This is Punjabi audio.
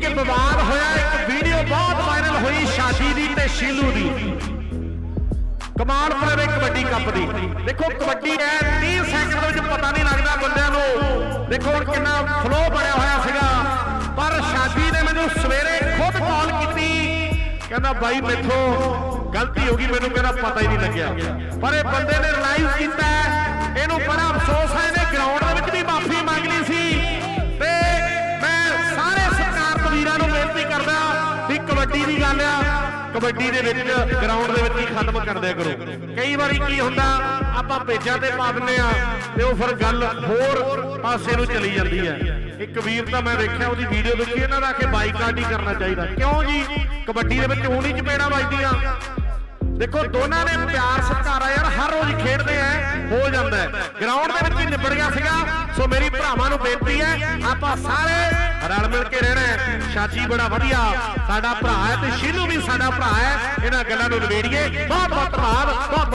ਇੱਕ ਵਿਵਾਦ ਹੋਇਆ, ਇੱਕ ਵੀਡੀਓ ਬਹੁਤ ਵਾਇਰਲ ਹੋਈ ਸ਼ਾਦੀ ਦੀ ਤੇ ਸ਼ੀਲੂ ਦੀ। ਕਮਾਲਪੁਰ ਦੇ ਕਬੱਡੀ ਕੱਪ ਦੀ। ਦੇਖੋ, ਕਬੱਡੀ ਹੈ 30 ਸੈਕਿੰਡ ਵਿੱਚ ਪਤਾ ਨਹੀਂ ਲੱਗਦਾ ਬੰਦਿਆਂ ਨੂੰ। ਦੇਖੋ, ਹੁਣ ਕਿੰਨਾ ਫਲੋ ਬਣਿਆ ਹੋਇਆ ਸੀਗਾ। ਪਰ ਸ਼ਾਦੀ ਨੇ ਮੈਨੂੰ ਸਵੇਰੇ ਖੁਦ ਕਾਲ ਕੀਤੀ। ਕਹਿੰਦਾ, ਬਾਈ, ਮੈਥੋਂ ਗਲਤੀ ਹੋ ਗਈ, ਮੈਨੂੰ ਕਹਿੰਦਾ ਪਤਾ ਹੀ ਨਹੀਂ ਲੱਗਿਆ। ਪਰ ਇਹ ਬੰਦੇ ਨੇ ਰਿਅਲਾਈਜ਼ ਕੀਤਾ ਕਬੱਡੀ ਦੀ ਗੱਲ ਆ। ਕਬੱਡੀ ਦੇ ਵਿੱਚ ਗਰਾਊਂਡ ਦੇ ਵਿੱਚ ਹੀ ਖਤਮ ਕਰ ਦਿਆ ਕਰੋ ਕਈ ਵਾਰੀ ਕੀ ਹੁੰਦਾ, ਆਪਾਂ ਪੇਜਾਂ ਤੇ ਪਾ ਦਿੰਦੇ ਆ, ਤੇ ਉਹ ਫਿਰ ਗੱਲ ਹੋਰ ਪਾਸੇ ਨੂੰ ਚਲੀ ਜਾਂਦੀ ਹੈ ਇੱਕ ਵੀਰ ਤਾਂ ਮੈਂ ਵੇਖਿਆ, ਉਹਦੀ ਵੀਡੀਓ ਦੇਖੀ, ਇਹਨਾਂ ਦਾ ਕਿ ਬਾਈਕਾਟ ਹੀ ਕਰਨਾ ਚਾਹੀਦਾ। ਕਿਉਂ ਜੀ? ਕਬੱਡੀ ਦੇ ਵਿੱਚ ਹੁਣ ਹੀ ਚਪੇੜਾਂ ਵੱਜਦੀਆਂ। ਦੇਖੋ, ਦੋਨਾਂ ਨੇ ਪਿਆਰ, ਸਤਿਕਾਰ ਯਾਰ, ਹਰ ਰੋਜ਼ ਖੇਡਦੇ ਆ, ਹੋ ਜਾਂਦਾ। ਗਰਾਊਂਡ ਦੇ ਵਿੱਚ ਹੀ ਨਿਬੜ ਗਿਆ ਸੀਗਾ, ਸੋ ਮੇਰੀ ਭਰਾਵਾਂ ਨੂੰ ਬੇਨਤੀ ਹੈ, ਆਪਾਂ ਸਾਰੇ ਰਲ ਮਿਲ ਕੇ ਰਹਿਣਾ ਹੈ। ਸ਼ਾਚੀ ਬੜਾ ਵਧੀਆ। ਸਾਡਾ ਭਰਾ ਹੈ ਤੇ ਸ਼ੀਨੂ ਵੀ ਸਾਡਾ ਭਰਾ ਹੈ। ਇਹਨਾਂ ਗੱਲਾਂ ਨੂੰ ਨਿਬੇੜੀਏ। ਬਹੁਤ ਬਹੁਤ ਧੰਨਵਾਦ। ਬਹੁਤ